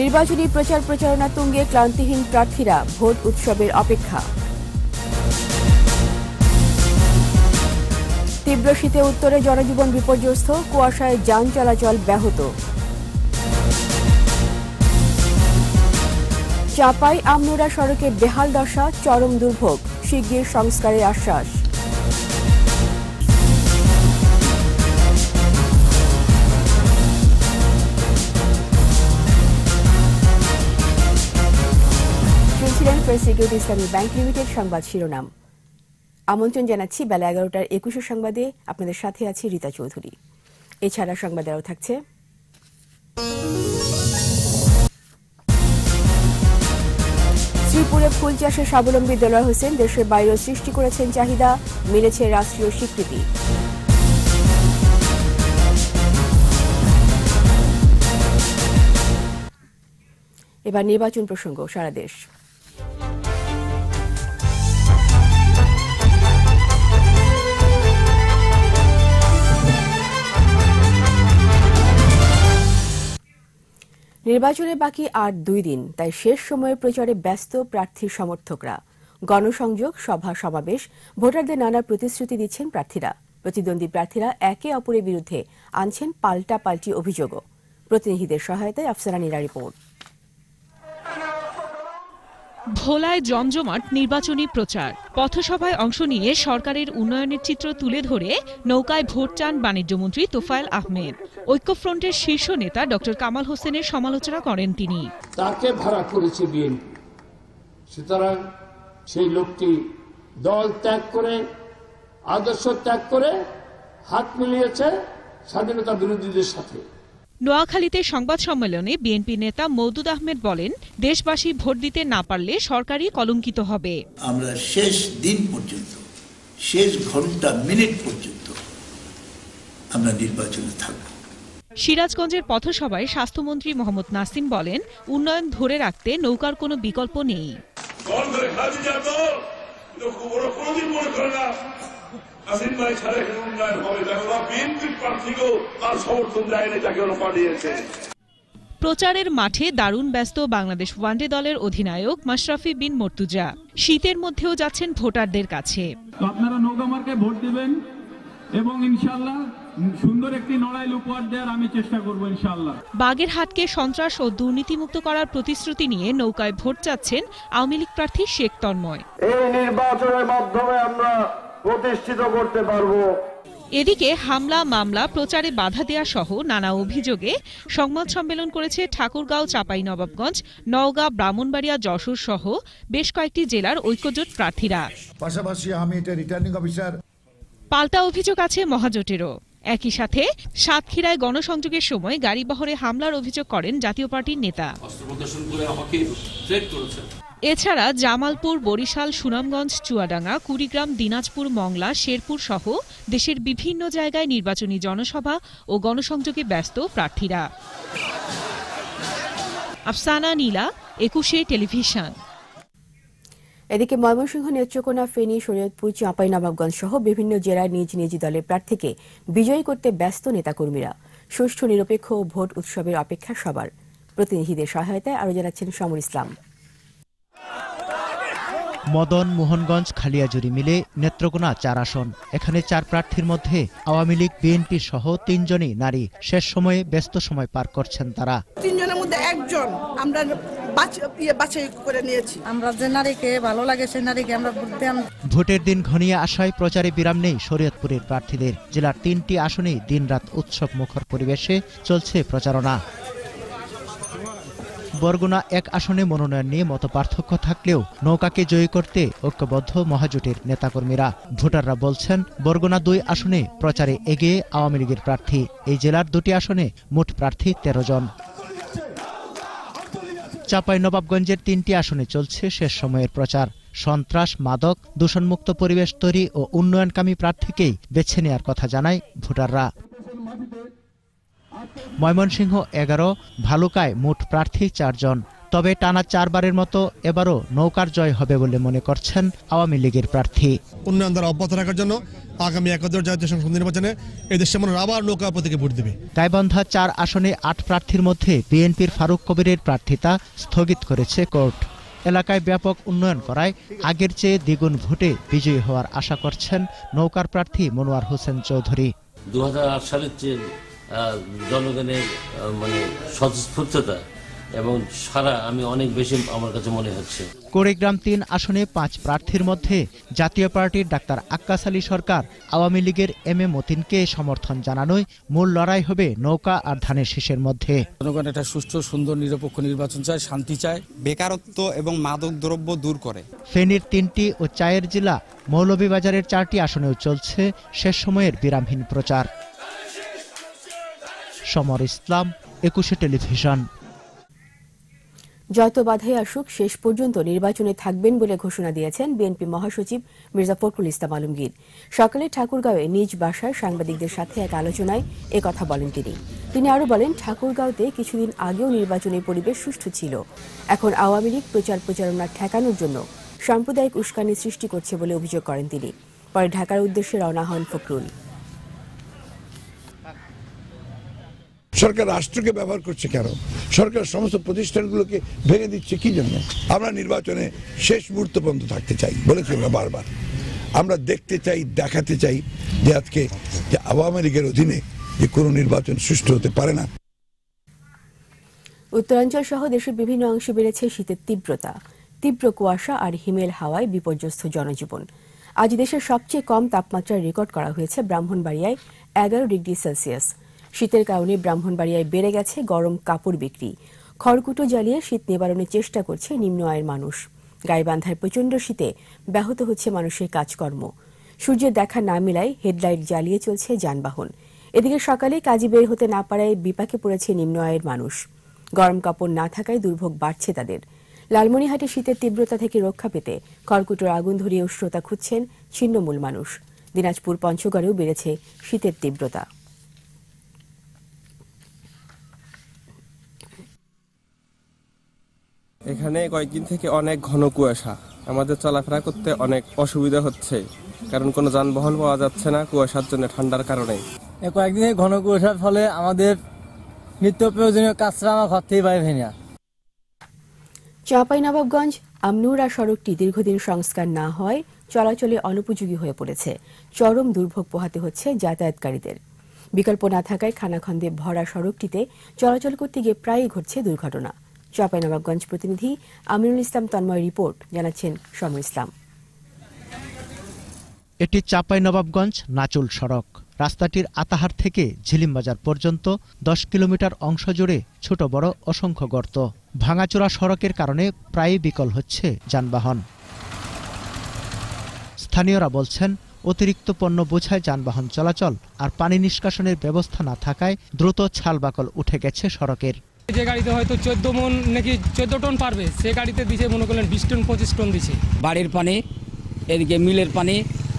নির্বাচনী প্রচার প্রচারণা তুঙ্গে ক্লান্তিহীন প্রার্থীরা ভোট উৎসবের অপেক্ষা। তীব্র শীতে উত্তরে জনজীবন বিপর্যস্ত, কুয়াশায় যান চলাচল ব্যাহত। চাপাই আমনুরা সড়কে বেহাল দশা, চরম দুর্ভোগ, শিগগির সংস্কারের আশ্বাস। Press security Islami bank limited সংবাদ শিরোনাম। আমন্ত্রণ জানাচ্ছি বেলা এগারোটার একুশে সংবাদে। আপনাদের সাথে আছি রীতা চৌধুরী। এছাড়া সংবাদে আরও থাকছে। শ্রীপুরে ফুল চাষে স্বাবলম্বী দেলোয়ার হোসেন দেশের বাইরেও সৃষ্টি করেছেন চাহিদা, মিলেছে রাষ্ট্রীয় স্বীকৃতি। এবার নির্বাচন প্রসঙ্গ, সারা দেশ। নির্বাচনে বাকি আর দুই দিন, তাই শেষ সময়ে প্রচারে ব্যস্ত প্রার্থীর সমর্থকরা। গণসংযোগ, সভা, সমাবেশ, ভোটারদের নানা প্রতিশ্রুতি দিচ্ছেন প্রার্থীরা। প্রতিদ্বন্দ্বী প্রার্থীরা একে অপরের বিরুদ্ধে আনছেন পাল্টা পাল্টি অভিযোগও। প্রতিনিধিদের সহায়তায় আফসারানিরা রিপোর্ট। ভোলায় জমজমাট নির্বাচনী প্রচার। পথসভায় অংশ নিয়ে সরকারের উন্নয়নের চিত্র তুলে ধরে নৌকায় ভোট চান বাণিজ্যমন্ত্রী তোফায়েল আহমেদ। ঐক্যফ্রন্টের শীর্ষ নেতা ডক্টর কামাল হোসেনের সমালোচনা করেন তিনি। তাকে ভাড়া করেছে বিএনপি। সুতরাং সেই লোকটি দল ত্যাগ করে, আদর্শ ত্যাগ করে হাত মিলিয়েছে স্বাধীনতা বিরোধীদের সাথে। নোয়াখালীতে সংবাদ সম্মেলনে বিএনপি নেতা মৌদুদ আহমেদ বলেন দেশবাসী ভোট দিতে না পারলে সরকারই কলঙ্কিত হবে। আমরা শেষ দিন পর্যন্ত শেষ ঘণ্টা মিনিট পর্যন্ত আমরা নির্বাচনে থাকব। সিরাজগঞ্জের পথসভায় স্বাস্থ্যমন্ত্রী মোহাম্মদ নাসিম বলেন উন্নয়ন ধরে রাখতে নৌকার কোনো বিকল্প নেই। মনে ভাই ছাড়া উন্নয়ন হবে। দেখো বিএনপির প্রার্থীকেও তার সমর্থন দেয়নি যাকে ওরা পাঠিয়েছে প্রচারের মাঠে দারুণ ব্যস্ত বাংলাদেশ ওয়ানডে দলের অধিনায়ক মাশরাফি বিন মর্তুজা। শীতের মধ্যেও যাচ্ছেন ভোটারদের কাছে। আপনারা নৌকা মার্কায় ভোট দিবেন এবং ইনশাল্লাহ সুন্দর একটি লড়াই উপহার দেওয়ার আমি চেষ্টা করব ইনশাল্লাহ বাগেরহাটকে সন্ত্রাস ও দুর্নীতিমুক্ত করার প্রতিশ্রুতি নিয়ে নৌকায় ভোট চাচ্ছেন আওয়ামী লীগ প্রার্থী শেখ তন্ময়। এই নির্বাচনের মাধ্যমে আমরা প্রতিষ্ঠিত করতে পারব। এদিকে হামলা মামলা প্রচারে বাধা দেওয়া সহ নানা অভিযোগে সংবাদ সম্মেলন করেছে ঠাকুরগাঁও চাঁপাইনবাবগঞ্জ নওগাঁ ব্রাহ্মণবাড়িয়া যশোর সহ বেশ কয়েকটি জেলার ঐক্যজোট প্রার্থীরা। পাশাপাশি আমি এটা রিটার্নিং অফিসার পাল্টা অভিযোগ আছে মহাজোটেরও। একই সাথে সাতক্ষীরায় গণসংযোগের সময় গাড়িবহরে হামলার অভিযোগ করেন জাতীয় পার্টির নেতা। এছাড়া জামালপুর, বরিশাল, সুনামগঞ্জ, চুয়াডাঙ্গা, কুড়িগ্রাম, দিনাজপুর, মংলা, শেরপুর সহ দেশের বিভিন্ন জায়গায় নির্বাচনী জনসভা ও গণসংযোগে ব্যস্ত প্রার্থীরা। আফসানা নীলা, একুশে টেলিভিশন। এদিকে ময়মনসিংহ নেত্রকোনা, ফেনী, শরীয়তপুর চাঁপাইনবাবগঞ্জ সহ বিভিন্ন জেলার নিজ নিজ দলের প্রার্থীকে বিজয়ী করতে ব্যস্ত নেতাকর্মীরা। সুষ্ঠু, নিরপেক্ষ ভোট উৎসবের অপেক্ষা সবার। প্রতিনিধিদের সহায়তায় আরও জানাচ্ছেন সমর ইসলাম। মদন মোহনগঞ্জ খালিয়াজুরি মিলে নেত্রকোনা চার আসন। এখানে চার প্রার্থীর মধ্যে আওয়ামী লীগ বিএনপি সহ তিনজনই নারী। শেষ সময়ে ব্যস্ত সময় পার করছেন তারা। তিনজনের মধ্যে একজন আমরা ইয়ে বাছাই করে নিয়েছি। আমরা যে নারীকে ভালো লাগে সেই নারীকে আমরা ভোটের দিন ঘনিয়ে আসায় প্রচারে বিরাম নেই শরীয়তপুরের প্রার্থীদের। জেলার তিনটি আসনেই দিনরাত উৎসব মুখর পরিবেশে চলছে প্রচারণা। বরগুনা এক আসনে মনোনয়ন নিয়ে মত পার্থক্য থাকলেও নৌকাকে জয়ী করতে ঐক্যবদ্ধ মহাজোটের নেতাকর্মীরা। ভোটাররা বলছেন, বরগুনা দুই আসনে প্রচারে এগিয়ে আওয়ামী লীগের প্রার্থী। এই জেলার দুটি আসনে মোট প্রার্থী তেরো জন। চাপাই নবাবগঞ্জের তিনটি আসনে চলছে শেষ সময়ের প্রচার। সন্ত্রাস, মাদক, দূষণমুক্ত পরিবেশ তৈরি ও উন্নয়নকামী প্রার্থীকেই বেছে নেওয়ার কথা জানায় ভোটাররা। ময়মনসিংহ এগারো ভালুকায় মোট প্রার্থী চারজন। তবে টানা চারবারের মতো এবারও নৌকার জয় হবে বলে মনে করছেন আওয়ামী লীগের প্রার্থী। উন্নয়ন দ্বারা অব্যাহত রাখার জন্য আগামী একাত্তর জাতীয় সংসদ নির্বাচনে এই দেশের মানুষ আবার নৌকা প্রতীকে ভোট দেবে। গাইবান্ধা চার আসনে আট প্রার্থীর মধ্যে বিএনপির ফারুক কবিরের প্রার্থিতা স্থগিত করেছে কোর্ট। এলাকায় ব্যাপক উন্নয়ন করায় আগের চেয়ে দ্বিগুণ ভোটে বিজয়ী হওয়ার আশা করছেন নৌকার প্রার্থী মনোয়ার হোসেন চৌধুরী। দু সালের চেয়ে জনগণের মানে স্বতঃস্ফূর্ততা এবং সারা আমি অনেক বেশি আমার কাছে মনে হচ্ছে। কুড়িগ্রাম তিন আসনে পাঁচ প্রার্থীর মধ্যে জাতীয় পার্টির ডাক্তার আক্কাস আলী সরকার আওয়ামী লীগের এম এ মতিনকে সমর্থন জানানোয় মূল লড়াই হবে নৌকা আর ধানের শীষের মধ্যে। জনগণ একটা সুষ্ঠু সুন্দর নিরপেক্ষ নির্বাচন চায় শান্তি চায় বেকারত্ব এবং মাদক দ্রব্য দূর করে। ফেনীর তিনটি ও চায়ের জেলা মৌলভীবাজারের চারটি আসনেও চলছে শেষ সময়ের বিরামহীন প্রচার। সমর ইসলাম, একুশে টেলিভিশন। যত বাধাই আসুক, শেষ পর্যন্ত নির্বাচনে থাকবেন বলে ঘোষণা দিয়েছেন বিএনপি মহাসচিব মির্জা ফখরুল ইসলাম আলমগীর। সকালে ঠাকুরগাঁওয়ে নিজ বাসায় সাংবাদিকদের সাথে এক আলোচনায় কথা বলেন তিনি। তিনি আরও বলেন, ঠাকুরগাঁওতে কিছুদিন আগেও নির্বাচনী পরিবেশ সুষ্ঠু ছিল। এখন আওয়ামী লীগ প্রচার প্রচারণা ঠেকানোর জন্য সাম্প্রদায়িক উস্কানি সৃষ্টি করছে বলে অভিযোগ করেন তিনি। পরে ঢাকার উদ্দেশ্যে রওনা হন ফখরুল। সরকার রাষ্ট্রকে ব্যবহার করছে কেন? সরকার সমস্ত প্রতিষ্ঠানগুলোকে ভেঙে দিচ্ছে কি জন্য? আমরা নির্বাচনে শেষ মুহূর্ত পর্যন্ত থাকতে চাই, বলেছি আমরা বারবার। আমরা দেখতে চাই, দেখাতে চাই যে আজকে যে আওয়ামী লীগের অধীনে যে কোনো নির্বাচন সুষ্ঠু হতে পারে না। উত্তরাঞ্চল সহ দেশের বিভিন্ন অংশে বেড়েছে শীতের তীব্রতা, তীব্র কুয়াশা আর হিমেল হাওয়ায় বিপর্যস্ত জনজীবন। আজ দেশের সবচেয়ে কম তাপমাত্রা রেকর্ড করা হয়েছে ব্রাহ্মণবাড়িয়ায় এগারো ডিগ্রি সেলসিয়াস। শীতের কারণে ব্রাহ্মণবাড়িয়ায় বেড়ে গেছে গরম কাপড় বিক্রি। খড়কুটো জ্বালিয়ে শীত নিবারণের চেষ্টা করছে নিম্ন আয়ের মানুষ। গাইবান্ধায় প্রচণ্ড শীতে ব্যাহত হচ্ছে মানুষের কাজকর্ম। সূর্যের দেখা না মেলায় হেডলাইট জ্বালিয়ে চলছে যানবাহন। এদিকে সকালে কাজে বের হতে না পারায় বিপাকে পড়েছে নিম্ন আয়ের মানুষ। গরম কাপড় না থাকায় দুর্ভোগ বাড়ছে তাদের। লালমনিহাটে শীতের তীব্রতা থেকে রক্ষা পেতে খড়কুটোর আগুন ধরিয়ে উষ্ণতা খুঁজছেন ছিন্নমূল মানুষ। দিনাজপুর পঞ্চগড়েও বেড়েছে শীতের তীব্রতা। এখানে কয়েকদিন থেকে অনেক ঘন কুয়াশা। আমাদের চলাফেরা করতে অনেক অসুবিধা হচ্ছে কারণ কোনো যানবাহন পাওয়া যাচ্ছে না কুয়াশার জন্য ঠান্ডার কারণে। এই কয়েকদিনের ঘন কুয়াশার ফলে আমাদের নিত্য প্রয়োজনীয় কাজটা আমার ঘর থেকে বাইরে ভেঙে। চাঁপাইনবাবগঞ্জ আমনুরা সড়কটি দীর্ঘদিন সংস্কার না হওয়ায় চলাচলে অনুপযোগী হয়ে পড়েছে। চরম দুর্ভোগ পোহাতে হচ্ছে যাতায়াতকারীদের। বিকল্প না থাকায় খানাখন্দে ভরা সড়কটিতে চলাচল করতে গিয়ে প্রায়ই ঘটছে দুর্ঘটনা। চাঁপাইনবাবগঞ্জ প্রতিনিধি আমিনুল ইসলাম তন্ময় রিপোর্ট, জানাচ্ছেন সমর ইসলাম। এটি চাঁপাইনবাবগঞ্জ নাচুল সড়ক। রাস্তাটির আতাহার থেকে ঝিলিমবাজার পর্যন্ত দশ কিলোমিটার অংশ জুড়ে ছোট বড় অসংখ্য গর্ত। ভাঙাচোরা সড়কের কারণে প্রায়ই বিকল হচ্ছে যানবাহন। স্থানীয়রা বলছেন, অতিরিক্ত পণ্য বোঝায় যানবাহন চলাচল আর পানি নিষ্কাশনের ব্যবস্থা না থাকায় দ্রুত ছালবাকল উঠে গেছে সড়কের। যে গাড়িতে হয়তো চোদ্দ মন নাকি চোদ্দ টন পারবে সে গাড়িতে দিছে মনে করলেন বিশ টন পঁচিশ টন দিছে। বাড়ির পানি এদিকে মিলের পানি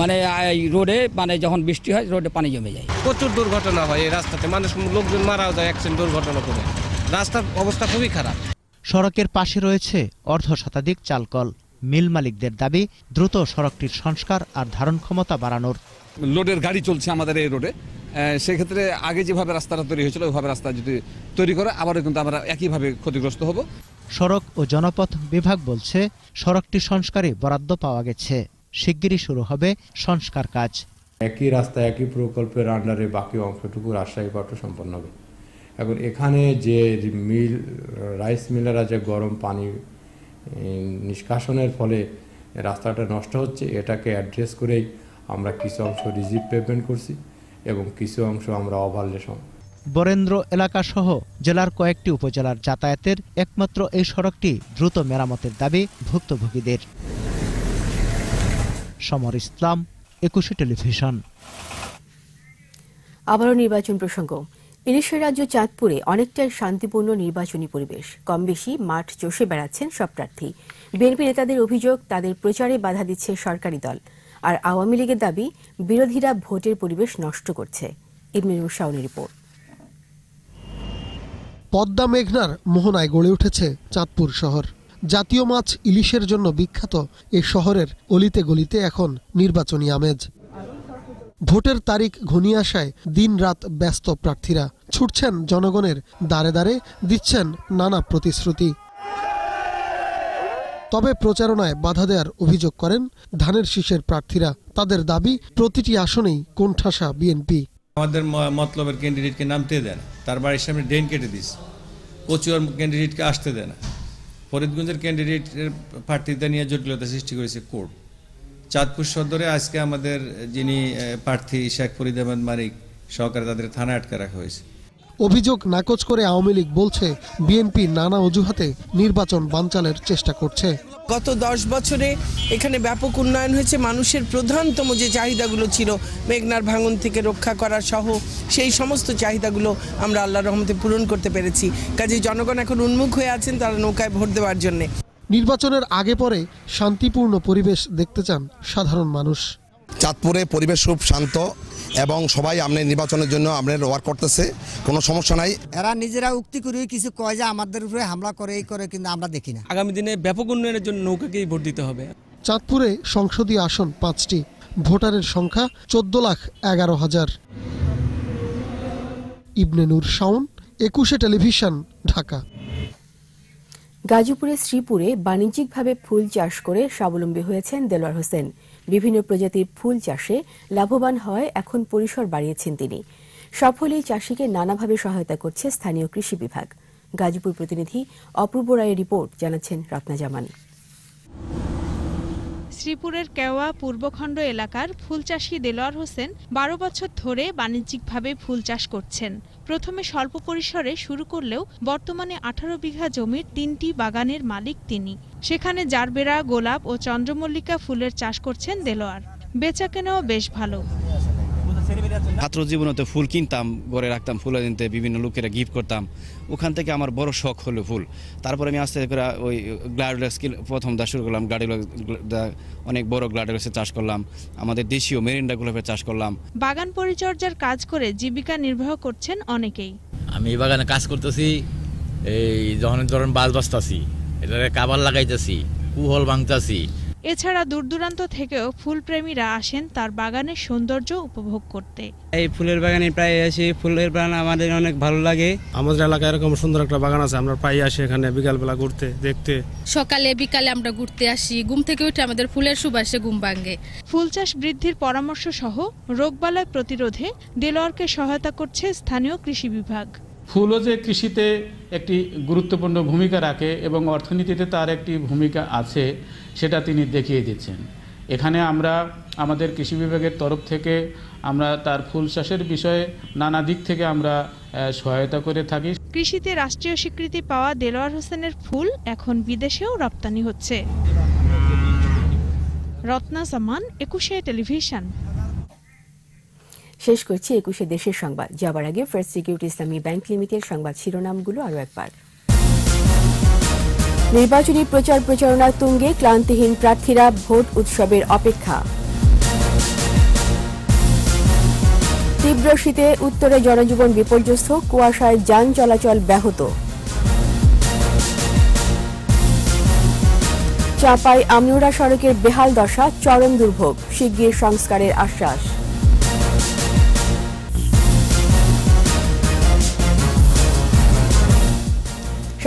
মানে এই রোডে মানে যখন বৃষ্টি হয় রোডে পানি জমে যায়। প্রচুর দুর্ঘটনা হয় এই রাস্তাতে মানুষ লোকজন মারাও যায় অ্যাক্সিডেন্ট দুর্ঘটনা করে। রাস্তার অবস্থা খুবই খারাপ। সড়কের পাশে রয়েছে অর্ধ শতাধিক চালকল। মিল মালিকদের দাবি দ্রুত সড়কটির সংস্কার আর ধারণ ক্ষমতা বাড়ানোর লোডের গাড়ি চলছে আমাদের এই রোডে। সেক্ষেত্রে আগে যেভাবে রাস্তাটা তৈরি হয়েছিল ওইভাবে রাস্তা যদি তৈরি করে আবারও কিন্তু আমরা একইভাবে ক্ষতিগ্রস্ত হব। সড়ক ও জনপথ বিভাগ বলছে সড়কটি সংস্কারে বরাদ্দ পাওয়া গেছে। শিগগিরই শুরু হবে সংস্কার কাজ। একই রাস্তা একই প্রকল্পের আন্ডারে বাকি অংশটুকু রাজশাহী পাট্য সম্পন্ন হবে। এখন এখানে যে মিল রাইস মিলাররা যে গরম পানি নিষ্কাশনের ফলে রাস্তাটা নষ্ট হচ্ছে এটাকে অ্যাড্রেস করেই আমরা কিছু অংশ রিজিভ পেমেন্ট করছি এবং কিছু অংশ আমরা ওভারলেশন বরেন্দ্র এলাকা সহ জেলার কয়েকটি উপজেলার যাতায়াতের একমাত্র এই সড়কটি দ্রুত মেরামতের দাবি ভুক্তভোগীদের। সমর ইসলাম একুশে টেলিভিশন। আবারও নির্বাচন প্রসঙ্গ। ইলিশের রাজ্য চাঁদপুরে অনেকটাই শান্তিপূর্ণ নির্বাচনী পরিবেশ। কম বেশি মাঠ চষে বেড়াচ্ছেন সব প্রার্থী। বিএনপি নেতাদের অভিযোগ তাদের প্রচারে বাধা দিচ্ছে সরকারি দল। আর আওয়ামী লীগের দাবি, বিরোধীরা ভোটের পরিবেশ নষ্ট করছে। রিপোর্ট। পদ্মা মেঘনার মোহনায় গড়ে উঠেছে চাঁদপুর শহর। জাতীয় মাছ ইলিশের জন্য বিখ্যাত এ শহরের অলিতে গলিতে এখন নির্বাচনী আমেজ। ভোটের তারিখ ঘনিয়ে আসায় দিন রাত ব্যস্ত প্রার্থীরা। ছুটছেন জনগণের দাঁড়ে দাঁড়ে দিচ্ছেন নানা প্রতিশ্রুতি। তবে প্রচারণায় বাধা দেওয়ার অভিযোগ করেন ধানের শীষের প্রার্থীরা। তাদের দাবি, প্রতিটি আসনেই কোণঠাসা বিএনপি। আমাদের মতলবের ক্যান্ডিডেটকে নামতে দেন তার বাড়ির সামনে ড্রেন কেটে দিস কচুয়ার ক্যান্ডিডেটকে আসতে দেয় না। ফরিদগঞ্জের ক্যান্ডিডেটের প্রার্থীদের নিয়ে জটিলতা সৃষ্টি করেছে কোর্ট। চাঁদপুর সদরে আজকে আমাদের যিনি প্রার্থী শেখ ফরিদ আহমেদ মানিক সহকারে তাদের থানায় আটকে রাখা হয়েছে। অভিযোগ নাকচ করে আওয়ামী লীগ বলছে বিএনপি নানা অজুহাতে নির্বাচন বানচালের চেষ্টা করছে। গত দশ বছরে এখানে ব্যাপক উন্নয়ন হয়েছে। মানুষের প্রধানতম যে চাহিদাগুলো ছিল মেঘনার ভাঙন থেকে রক্ষা করা সহ সেই সমস্ত চাহিদাগুলো আমরা আল্লাহ রহমতে পূরণ করতে পেরেছি। কাজে জনগণ এখন উন্মুখ হয়ে আছেন তারা নৌকায় ভোট দেওয়ার জন্যে। নির্বাচনের আগে পরে শান্তিপূর্ণ পরিবেশ দেখতে চান সাধারণ মানুষ। চাঁদপুরে পরিবেশ খুব শান্ত এবং সবাই আপনি নির্বাচনের জন্য আপনার ওয়ার্ক করতেছে কোনো সমস্যা নাই। এরা নিজেরা উক্তি করে কিছু কয় যে আমাদের উপরে হামলা করে এই করে কিন্তু আমরা দেখি না। আগামী দিনে ব্যাপক উন্নয়নের জন্য নৌকাকেই ভোট দিতে হবে। চাঁদপুরে সংসদীয় আসন পাঁচটি ভোটারের সংখ্যা চোদ্দ লাখ এগারো হাজার। ইবনে নূর শাওন একুশে টেলিভিশন ঢাকা। গাজীপুরের শ্রীপুরে বাণিজ্যিকভাবে ফুল চাষ করে স্বাবলম্বী হয়েছেন দেলোয়ার হোসেন। বিভিন্ন প্রজাতির ফুল চাষে লাভবান হয় এখন পরিসর বাড়িয়েছেন তিনি। সফল এই চাষিকে নানাভাবে সহায়তা করছে স্থানীয় কৃষি বিভাগ। গাজীপুর প্রতিনিধি অপূর্ব রায়ের রিপোর্ট জানাচ্ছেন রত্না জামান। শ্রীপুরের কেওয়া পূর্বখণ্ড এলাকার ফুলচাষী দেলোয়ার হোসেন বারো বছর ধরে বাণিজ্যিকভাবে ফুল চাষ করছেন। প্রথমে স্বল্প পরিসরে শুরু করলেও বর্তমানে আঠারো বিঘা জমির তিনটি বাগানের মালিক তিনি। সেখানে জারবেরা, গোলাপ ও চন্দ্রমল্লিকা ফুলের চাষ করছেন দেলোয়ার। বেচাকেনাও বেশ ভালো। ছাত্র জীবনতে ফুল কিনতাম ঘরে রাখতাম ফুল দিনতে বিভিন্ন লোকেরা গিফট করতাম। ওখান থেকে আমার বড় শখ হলো ফুল। তারপরে আমি আস্তে করে ওই গ্লাডুলাস প্রথম দা শুরু করলাম গ্লাডুলাস অনেক বড় গ্লাডুলাসের চাষ করলাম। আমাদের দেশীয় মেরিন্ডা গোলাপের চাষ করলাম। বাগান পরিচর্যার কাজ করে জীবিকা নির্বাহ করছেন অনেকেই। আমি এই বাগানে কাজ করতেছি এই যখন ধরেন বাস বাঁচতাছি এটাকে কাবার লাগাইতেছি কুহল ভাঙতাছি এছাড়া দূরদূরান্ত থেকেও ফুলপ্রেমীরা আসেন তার বাগানের সৌন্দর্য উপভোগ করতে। এই ফুলের বাগানে প্রায় আসি ফুলের বাগান আমাদের অনেক ভালো লাগে। আমাদের এলাকায় এরকম সুন্দর একটা বাগান আছে আমরা প্রায় আসি এখানে বিকালবেলা ঘুরতে দেখতে। সকালে বিকালে আমরা ঘুরতে আসি ঘুম থেকে উঠে আমাদের ফুলের সুবাসে ঘুম ভাঙে। ফুল চাষ বৃদ্ধির পরামর্শ সহ রোগবালয় প্রতিরোধে দেলোয়ারকে সহায়তা করছে স্থানীয় কৃষি বিভাগ। ফুলও যে কৃষিতে একটি গুরুত্বপূর্ণ ভূমিকা রাখে এবং অর্থনীতিতে তার একটি ভূমিকা আছে, সেটা তিনি দেখিয়ে দিচ্ছেন। এখানে আমরা আমাদের কৃষি বিভাগের তরফ থেকে আমরা তার ফুল চাষের বিষয়ে নানা দিক থেকে আমরা সহায়তা করে থাকি। কৃষিতে রাষ্ট্রীয় স্বীকৃতি পাওয়া দেলোয়ার হোসেনের ফুল এখন বিদেশেও রপ্তানি হচ্ছে। রত্না সামান একুশে টেলিভিশন। শেষ করছি একুশে দেশের সংবাদ। যাবার আগে first security Islami bank limited সংবাদ শিরোনামগুলো আরও একবার। নির্বাচনী প্রচার প্রচারণার তুঙ্গে ক্লান্তিহীন প্রার্থীরা ভোট উৎসবের অপেক্ষা। তীব্র শীতে উত্তরে জনজীবন বিপর্যস্ত, কুয়াশায় যান চলাচল ব্যাহত। চাপাই আমনুরা সড়কের বেহাল দশা, চরম দুর্ভোগ, শিগগির সংস্কারের আশ্বাস।